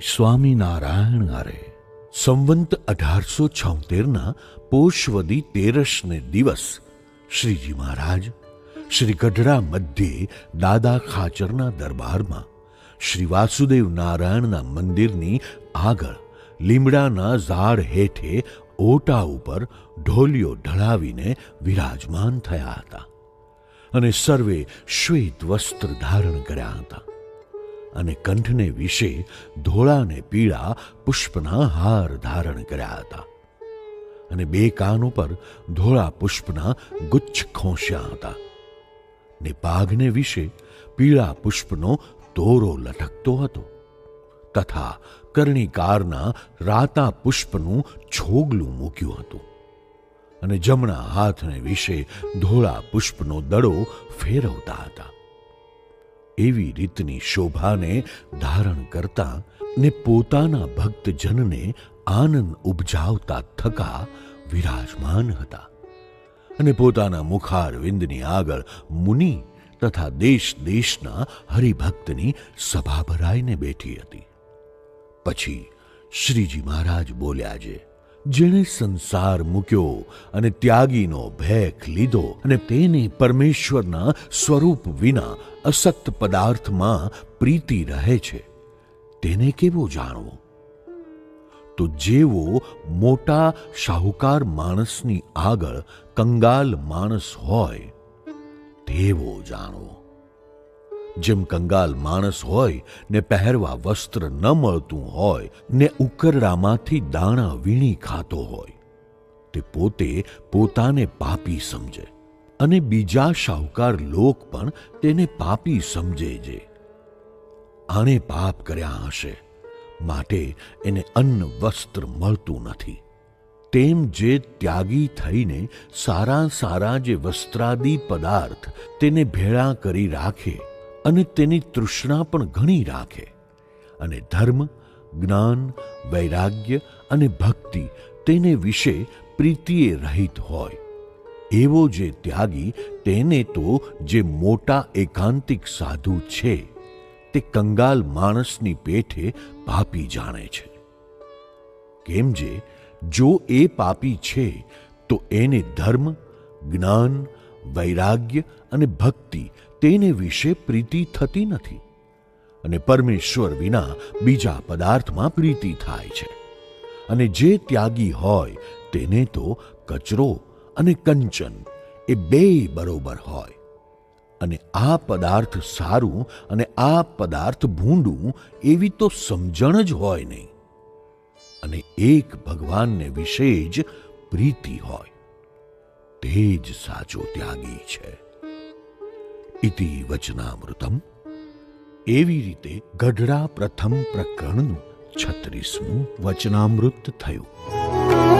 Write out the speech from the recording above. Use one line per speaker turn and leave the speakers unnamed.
સ્વામિનારાયણ અરે, સંવંત અઢારસો છોતેરના પોષવદી તેરસને દિવસ શ્રીજી મહારાજ, શ્રી ગઢડા મધ્યે દાદા ખાચરના દરબારમાં શ્રી વાસુદેવ નારાયણના મંદિરની આગળ લીમડાના ઝાડ હેઠે ઓટા ઉપર ઢોલિયો ઢળાવીને વિરાજમાન થયા હતા અને સર્વે શ્વેત વસ્ત્ર ધારણ કર્યા હતા. અને કંઠને વિશે ધોળા ને પીળા પુષ્પના હાર ધારણ કર્યા હતા. અને બે કાન ઉપર ધોળા પુષ્પના ગુચ્છ ખોંશ્યા હતા. ને પાઘને વિશે પીળા પુષ્પનો તોરો લટકતો હતો. તથા કર્ણિકારના રાતા પુષ્પનું છોગલું મૂક્યું હતું. અને જમણા હાથને વિશે ધોળા પુષ્પનો દડો ફેરવતા હતા. એવી રીતની શોભાને ધારણ કરતા ને પોતાના ભક્તજનને આનંદ ઉપજાવતા થકા વિરાજમાન હતા. અને પોતાના મુખારવિંદની આગળ મુનિ તથા દેશ દેશના હરિભક્તની સભા ભરાઈને બેઠી હતી. પછી શ્રીજી મહારાજ બોલ્યા છે જેણે સંસાર મૂક્યો અને ત્યાગીનો ભેખ લીધો અને તેને પરમેશ્વરના સ્વરૂપ વિના અસત પદાર્થમાં પ્રીતિ રહે છે. તેને કેવો જાણવો? તો જેવો મોટા શાહુકાર માણસની આગળ કંગાલ માણસ હોય, તેવો જાણવો. જેમ કંગાલ માણસ હોય ને પહેરવા વસ્ત્ર ન મળતું હોય ને ઉકરડામાંથી દાણા વીણી ખાતો હોય, તે પોતે પોતાને પાપી સમજે અને બીજા શાહુકાર લોક પણ તેને પાપી સમજે છે આણે પાપ કર્યા હશે, માટે એને અન્ન વસ્ત્ર મળતું નથી. તેમ જે ત્યાગી થઈને સારા સારા જે વસ્ત્રાદિ પદાર્થ તેને ભેળા કરી રાખે અને તેની તૃષ્ણા પણ ઘણી રાખે. અને ધર્મ, જ્ઞાન, વૈરાગ્ય અને ભક્તિ તેને વિશે પ્રીતિએ રહિત હોય. એવો જે ત્યાગી તેને તો જે મોટા એકાંતિક સાધુ છે, તે કંગાલ માણસની પેઠે પાપી જાણે છે. કેમ જે, જો એ પાપી છે, તો એને ધર્મ, જ્ઞાન, વૈરાગ્ય અને ભક્તિ તેને વિશે પ્રીતિ થતી નથી અને પરમેશ્વર વિના બીજા પદાર્થમાં પ્રીતિ થાય છે. અને જે ત્યાગી હોય તેને તો કચરો અને કંચન એ બે બરોબર હોય. અને આ પદાર્થ સારું અને આ પદાર્થ ભૂંડું એવી તો સમજણ જ હોય નહીં. અને એક ભગવાનને વિશે જ પ્રીતિ હોય. તે જ સાચો ત્યાગી છે. ઇતિ વચનામૃતમ એવી રીતે ગઢડા પ્રથમ પ્રકરણનું છત્રીસમું વચનામૃત થયું